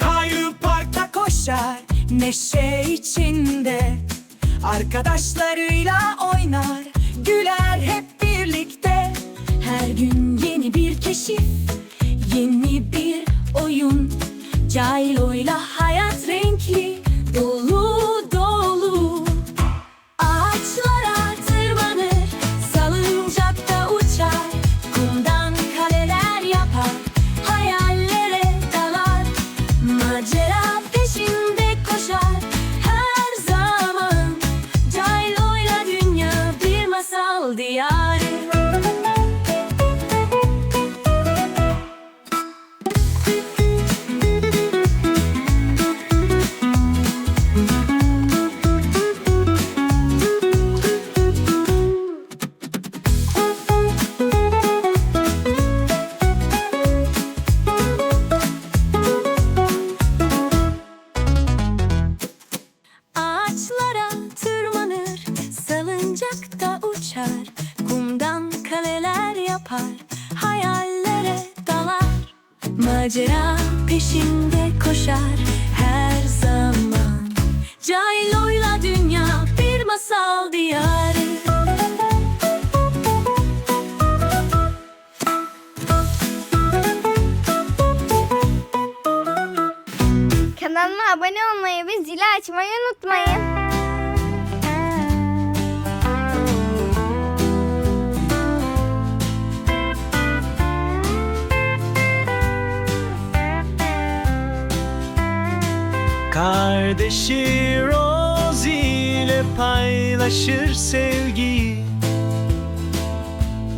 Kayu parkta koşar neşe içinde. Arkadaşlarıyla oynar güler hep birlikte. Her gün yeni bir keşif yeni bir oyun. Caylo'yla hayat renkli Caylo'yla dünya bir masal diyarı Kanalıma abone olmayı ve zili açmayı unutmayın. Kardeşi Rosie ile paylaşır sevgiyi.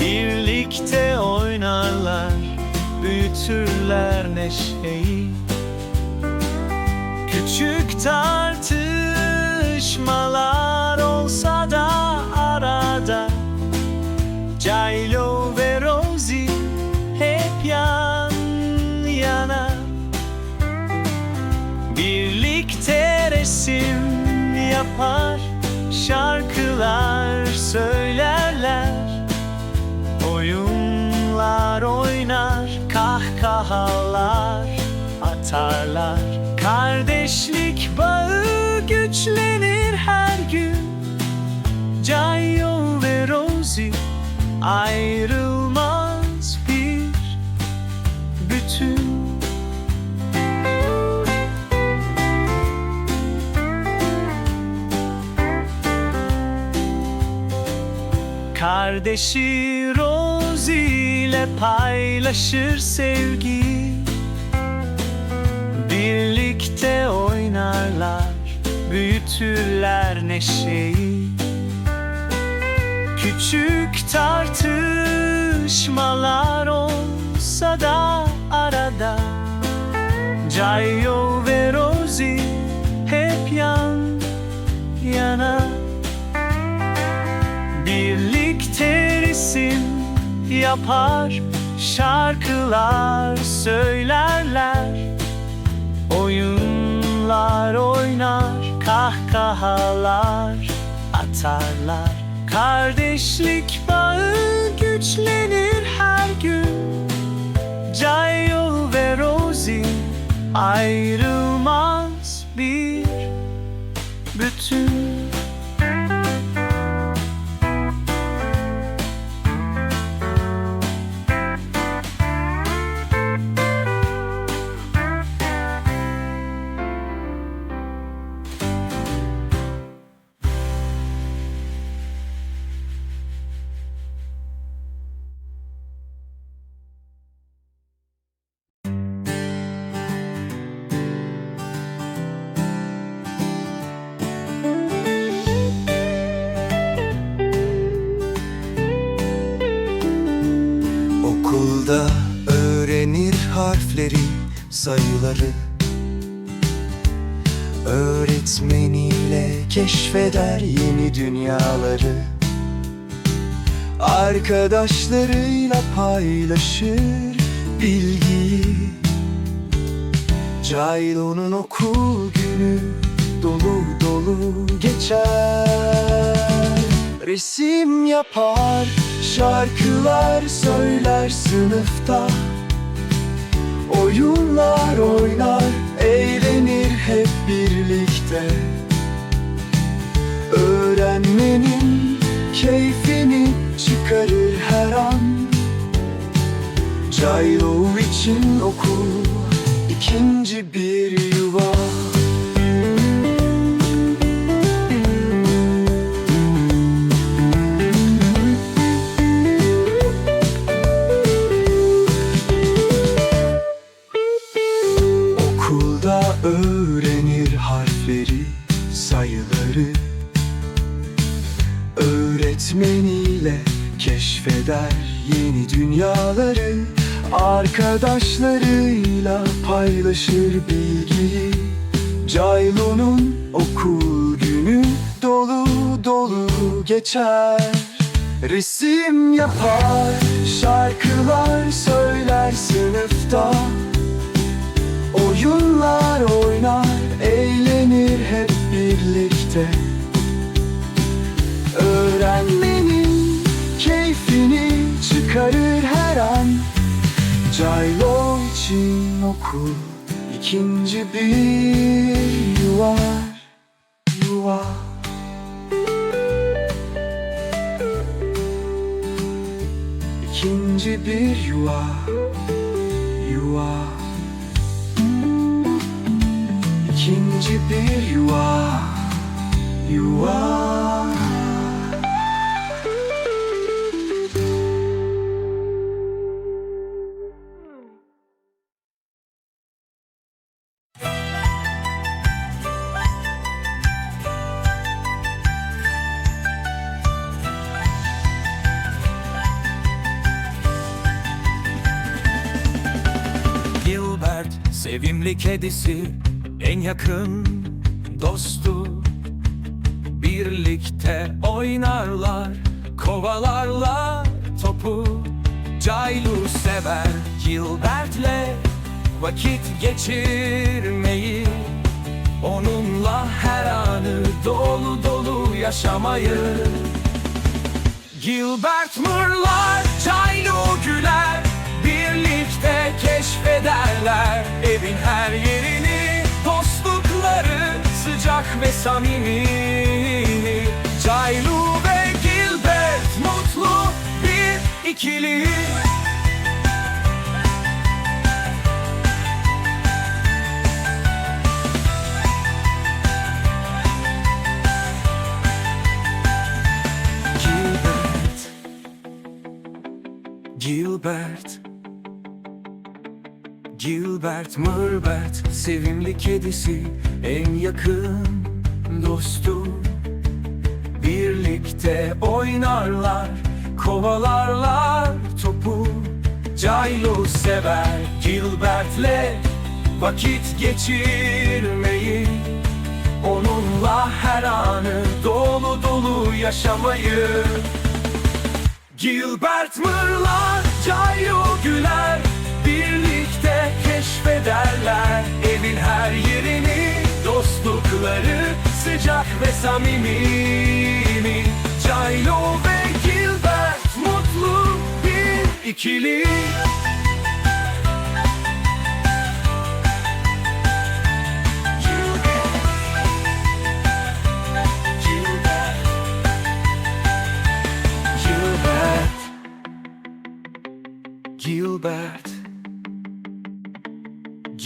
Birlikte oynarlar, büyütürler neşeyi. Küçük tartışmalar atarlar. Kardeşlik bağı güçlenir her gün. Cayo ve Rosie ayrılmaz bir bütün. Kardeşi Rosie ile paylaşır sevgi Birlikte oynarlar, büyütürler neşeyi. Küçük tartışmalar olsa da arada Cayo ve Rosie hep yan yana. Birlikte resim yapar Şarkılar söylerler Oyunlar oynar Kahkahalar atarlar. Kardeşlik bağı güçlenir her gün. Cayo ve Rosie ayrılmaz bir bütün sayıları. Öğretmeniyle keşfeder yeni dünyaları. Arkadaşlarıyla paylaşır bilgiyi. Caylo'nun okul günü dolu dolu geçer. Resim yapar, Şarkılar söyler sınıfta Oyunlar oynar Eğlenir hep birlikte. Öğrenmenin keyfini çıkarır her an. Caylo için okul ikinci bir öğrenir harfleri, sayıları. Öğretmeniyle keşfeder yeni dünyaları. Arkadaşlarıyla paylaşır bilgiyi. Caylo'nun okul günü dolu dolu geçer. Resim yapar, şarkılar söyler sınıfta Oyunlar oynar, eğlenir hep birlikte. Öğrenmenin keyfini çıkarır her an. Caylo için okul ikinci bir yuva Yuva. İkinci bir yuva Yuva İkinci bir yuva Yuva. Gilbert sevimli kedisi en yakın dostu Birlikte oynarlar kovalarlar topu. Caylu sever Gilbert'le vakit geçirmeyi. Onunla her anı dolu dolu yaşamayı. Gilbert mırlar, Caylo güler Birlikte keşfederler. Evin her yerini Dostlukları sıcak ve samimi. Caylo ve Gilbert mutlu bir ikili. Gilbert Gilbert Gilbert Murbert Sevimli kedisi En yakın dostu. Birlikte oynarlar Kovalarlar topu. Caylo sever Gilbert'le Vakit geçirmeyi. Onunla her anı dolu dolu yaşamayı. Gilbert mırlar, Cayo güler keşfederler. Evin her yerini Dostlukları sıcak ve samimi Cayo ve Gilbert mutlu bir ikili. Gilbert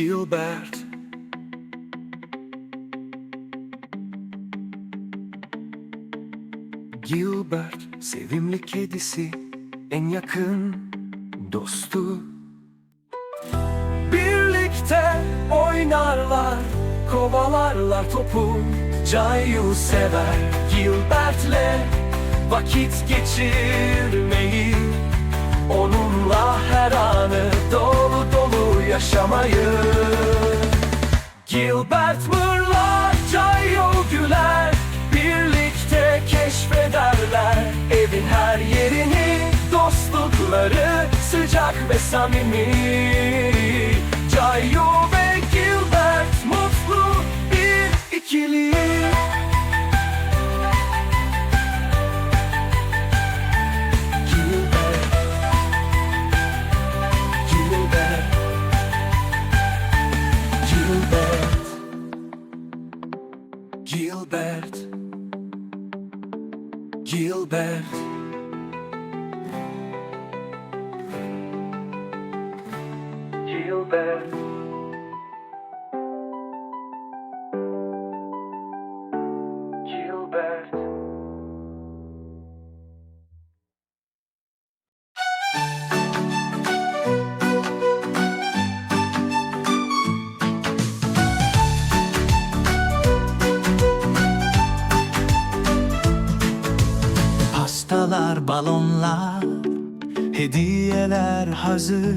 Gilbert. Gilbert sevimli kedisi en yakın dostu. Birlikte oynarlar kovalarlar topu. Cayu sever Gilbert'le vakit geçirmeyi. Onunla her anı dolu yaşamayı. Gilbert mırlar, Cayo güler Birlikte keşfederler evin her yerini Dostlukları sıcak ve samimi. Cayo ve Gilbert mutlu bir ikili Albert hazır.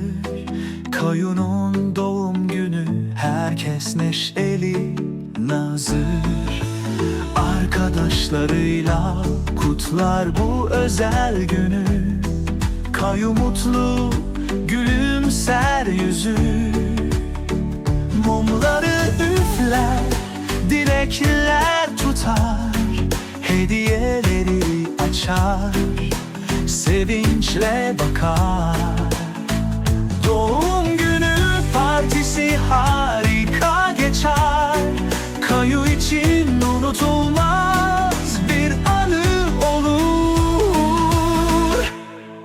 Kayunun doğum günü, herkes neşeli, nazır. Arkadaşlarıyla kutlar bu özel günü. Kayu mutlu, gülümser yüzü. Mumları üfler, dilekler tutar. Hediyeleri açar, sevinçle bakar Doğum günü partisi harika geçer. Kayu için unutulmaz bir anı olur.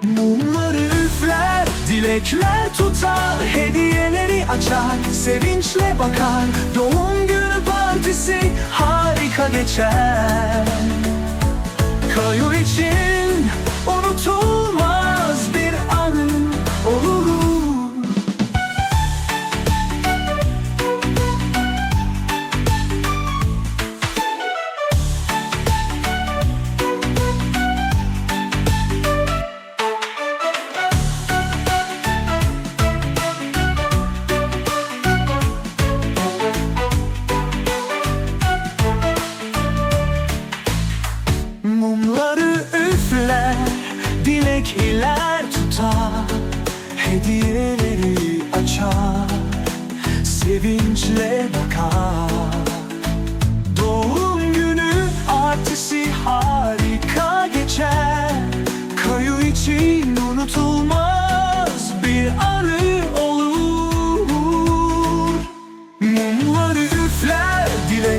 Mumları üfler, dilekler tutar Hediyeleri açar, sevinçle bakar. Doğum günü partisi harika geçer. Kayu için unutulmaz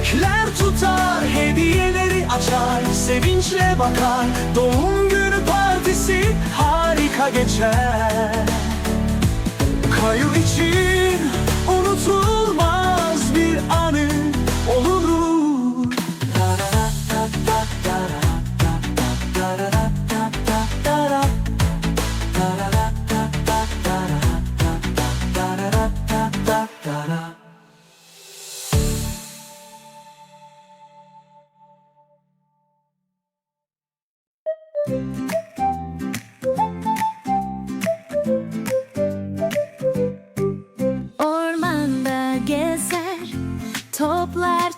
dilekler tutar Hediyeleri açar, sevinçle bakar. Doğum günü partisi harika geçer. Kayu için unutulmaz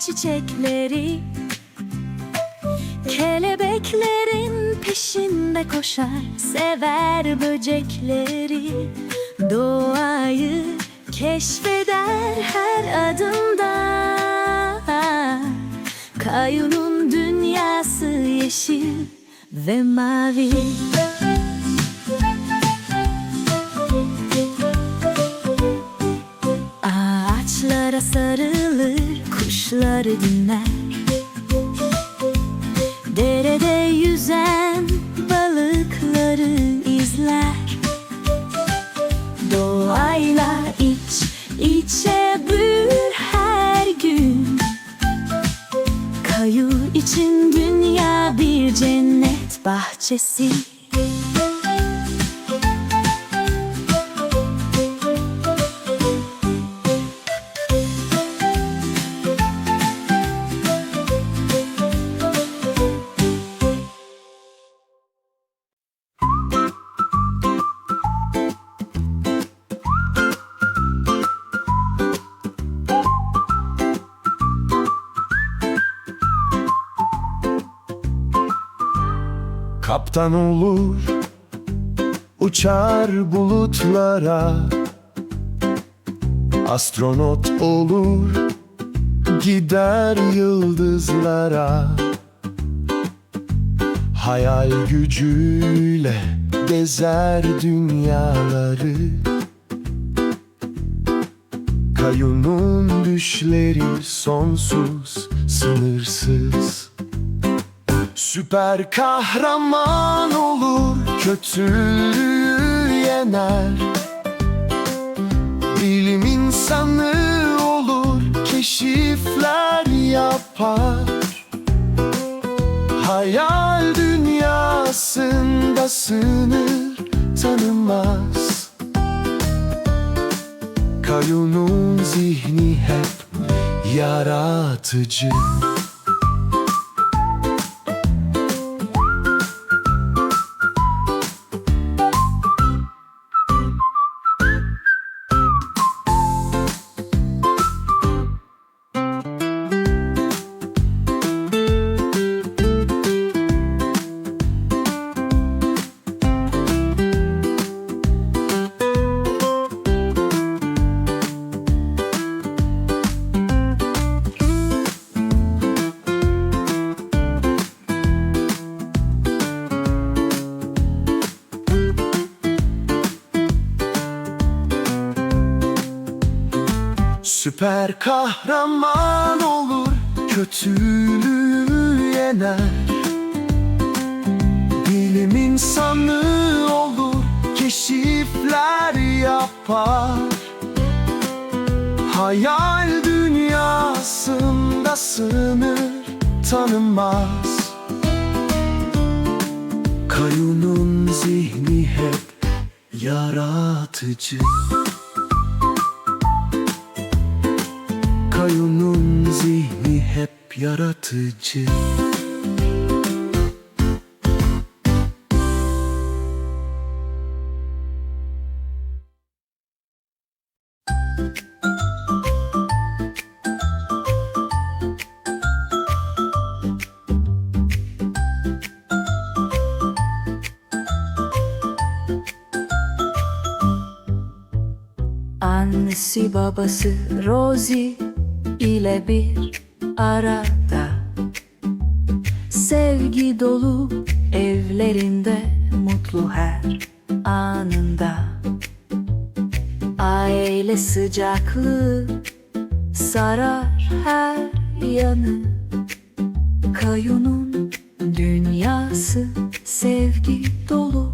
çiçekleri Kelebeklerin peşinde koşar Sever böcekleri. Doğayı keşfeder her adımda. Kayunun dünyası yeşil ve mavi kuşları dinler. Derede yüzen balıkları izler. Doğayla iç içe büyür her gün. Kayu için dünya bir cennet bahçesi Kaptan olur Uçar bulutlara. Astronot olur Gider yıldızlara. Hayal gücüyle Gezer dünyaları. Kayunun düşleri sonsuz, sınırsız Süper kahraman olur, kötülüğü yener. Bilim insanı olur Keşifler yapar. Hayal dünyasında sınır tanımaz. Kayu'nun zihni hep yaratıcı Süper kahraman olur Kötülüğü yener. Bilim insanı olur Keşifler yapar. Hayal dünyasında sınır tanımaz. Kayu'nun zihni hep yaratıcı Kayu'nun zihni hep yaratıcı. Annesi babası Rosie ile bir arada. Sevgi dolu evlerinde mutlu her anında. Aile sıcaklığı sarar her yanı. Kayu'nun dünyası sevgi dolu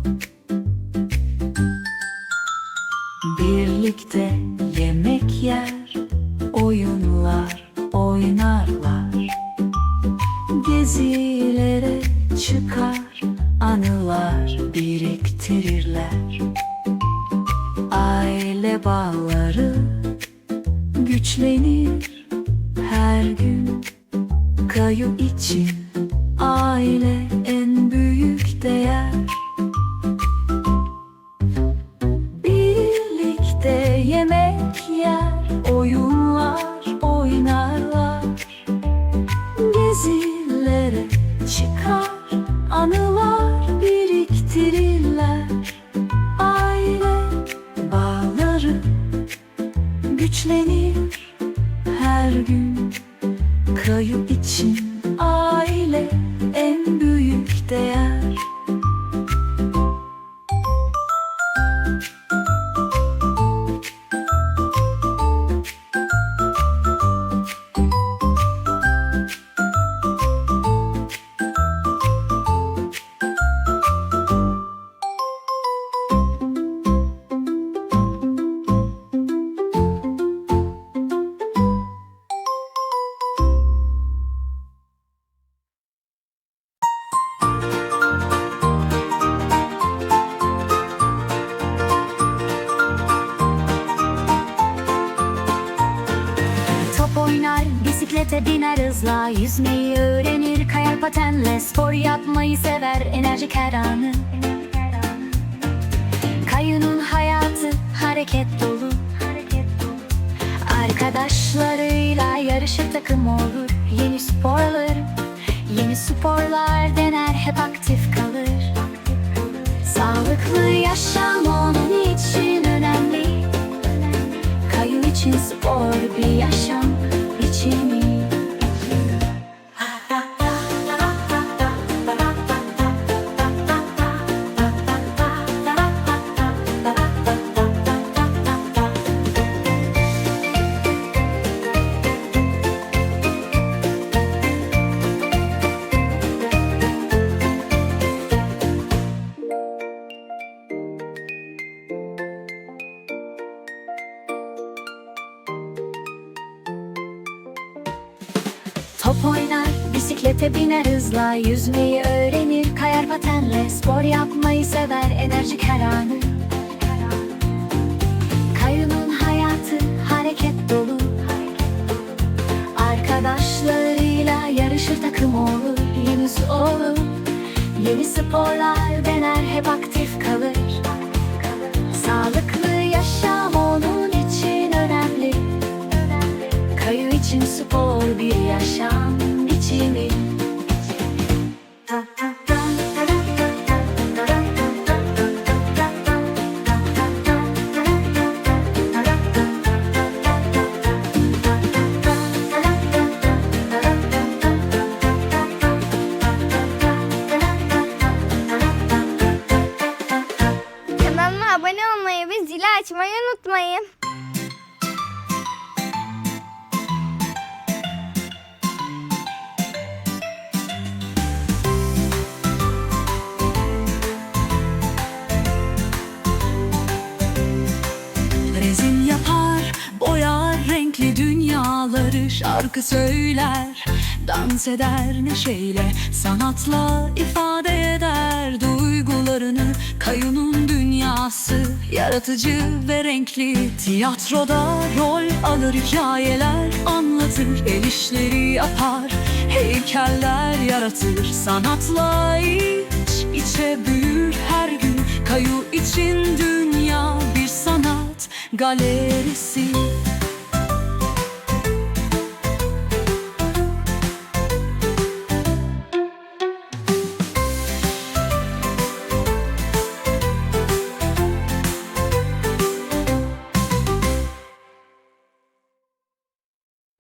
aile patenle Spor yapmayı sever, enerjik her anı. Kayının hayatı hareket dolu. Arkadaşlarıyla yarışır takım olur. Yeni sporlar, yeni sporlar dener Hep aktif kalır. Sağlıklı yaşam onun için önemli. Kayu için spor bir yaşam Top oynar, bisiklete biner hızla Yüzmeyi öğrenir, kayar patenle Spor yapmayı sever, enerjik her anı. Kayu'nun hayatı hareket dolu. Arkadaşlarıyla yarışır takım olur Yunus olur. Yeni sporlar dener hep aktif kalır. Sağlıklı yaşam için spor bir yaşam biçimi dans eder neşeyle Sanatla ifade eder duygularını. Kayunun dünyası yaratıcı ve renkli. Tiyatroda rol alır hikayeler anlatır El işleri yapar, heykeller yaratır. Sanatla iç içe büyür her gün. Kayu için dünya bir sanat galerisi